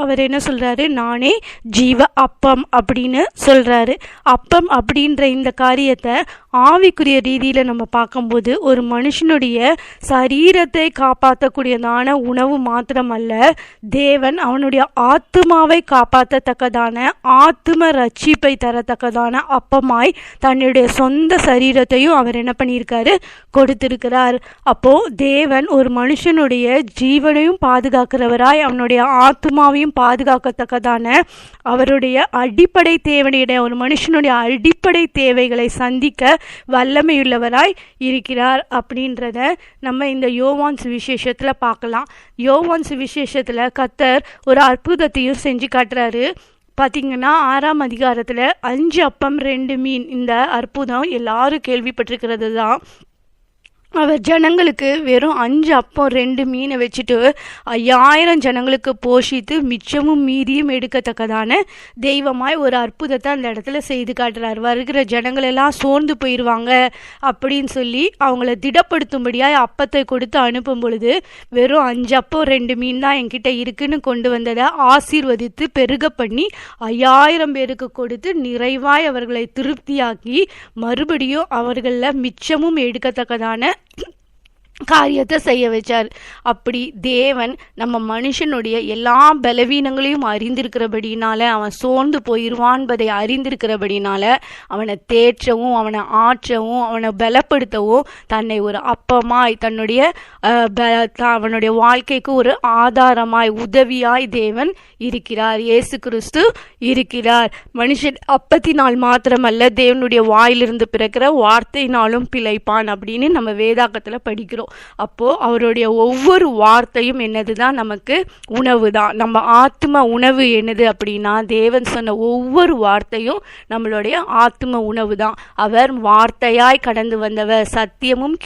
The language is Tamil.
அவர் என்ன சொல்கிறாரு நானே ஜீவ அப்பம் அப்படின்னு சொல்கிறாரு அப்பம் அப்படின்ற இந்த காரியத்தை ஆவிக்குரிய ரீதியில் நம்ம பார்க்கும்போது ஒரு மனுஷனுடைய சரீரத்தை காப்பாற்றக்கூடியதான உணவு மாத்திரம் அல்ல தேவன் அவனுடைய ஆத்துமாவை காப்பாற்றத்தக்கதான ஆத்தும ரட்சிப்பை தரத்தக்கதான அப்பமாய் தன்னுடைய சொந்த சரீரத்தையும் அவர் என்ன பண்ணியிருக்காரு? கொடுத்திருக்கிறார். அப்போது தேவன் ஒரு மனுஷனுடைய ஜீவனையும் பாதுகாக்கிறவராய் அவனுடைய ஆத்துமாவையும் பாதுகாக்கத்தக்கதான அவருடைய அடிப்படை தேவனுடைய ஒரு மனுஷனுடைய அடிப்படை தேவைகளை சந்திக்க வல்லமையுள்ளவராய் இருக்கிறார் அப்படின்றத நம்ம இந்த யோவான் சுவிசேஷத்தில் பார்க்கலாம். யோவான் சுவிசேஷத்தில் கத்தர் ஒரு அற்புதத்தையும் செஞ்சு காட்டுறாரு. பார்த்தீங்கன்னா ஆறாம் அதிகாரத்தில் அஞ்சு அப்பம் ரெண்டு மீன் இந்த அற்புதம் எல்லாரும் கேள்விப்பட்டிருக்கிறது தான் அவர் ஜனங்களுக்கு வெறும் அஞ்சு அப்பம் ரெண்டு மீனை வச்சுட்டு ஐயாயிரம் ஜனங்களுக்கு போஷித்து மிச்சமும் மீதியும் எடுக்கத்தக்கதான தெய்வமாய் ஒரு அற்புதத்தை அந்த இடத்துல செய்து காட்டுறார். வருகிற ஜனங்கள் எல்லாம் சோர்ந்து போயிடுவாங்க அப்படின்னு சொல்லி அவங்கள திடப்படுத்தும்படியாய் அப்பத்தை கொடுத்து அனுப்பும் பொழுது வெறும் அஞ்சு அப்பம் ரெண்டு மீன் தான் என்கிட்ட இருக்குன்னு கொண்டு வந்ததை ஆசீர்வதித்து பெருக பண்ணி ஐயாயிரம் பேருக்கு கொடுத்து நிறைவாய் அவர்களை திருப்தியாக்கி மறுபடியும் அவர்களில் மிச்சமும் எடுக்கத்தக்கதான காரியத்தை செய்ய வச்சார். அப்படி தேவன் நம்ம மனுஷனுடைய எல்லா பலவீனங்களையும் அறிந்திருக்கிறபடினால அவன் சோர்ந்து போயிடுவான் என்பதை அறிந்திருக்கிறபடினால அவனை தேற்றவும் அவனை ஆற்றவும் அவனை பலப்படுத்தவும் தன்னை ஒரு அப்பமாய் தன்னுடைய த- அவனுடைய வாழ்க்கைக்கு ஒரு ஆதாரமாய் உதவியாய் தேவன் இருக்கிறார். இயேசு கிறிஸ்து இருக்கிறார். மனுஷன் அப்பத்தினால் மாத்திரமல்ல தேவனுடைய வாயிலிருந்து பிறக்கிற வார்த்தையினாலும் பிழைப்பான் அப்படின்னு நம்ம வேதாகத்தில் படிக்கிறோம். அப்போ அவருடைய ஒவ்வொரு வார்த்தையும் என்னதுதான்? நமக்கு உணவு தான் நம்ம ஆத்ம உணவு என்னது அப்படின்னா தேவன் சொன்ன ஒவ்வொரு வார்த்தையும் நம்மளுடைய ஆத்ம உணவு தான் அவர் வார்த்தையாய் கடந்து வந்தவர் சத்தியமும்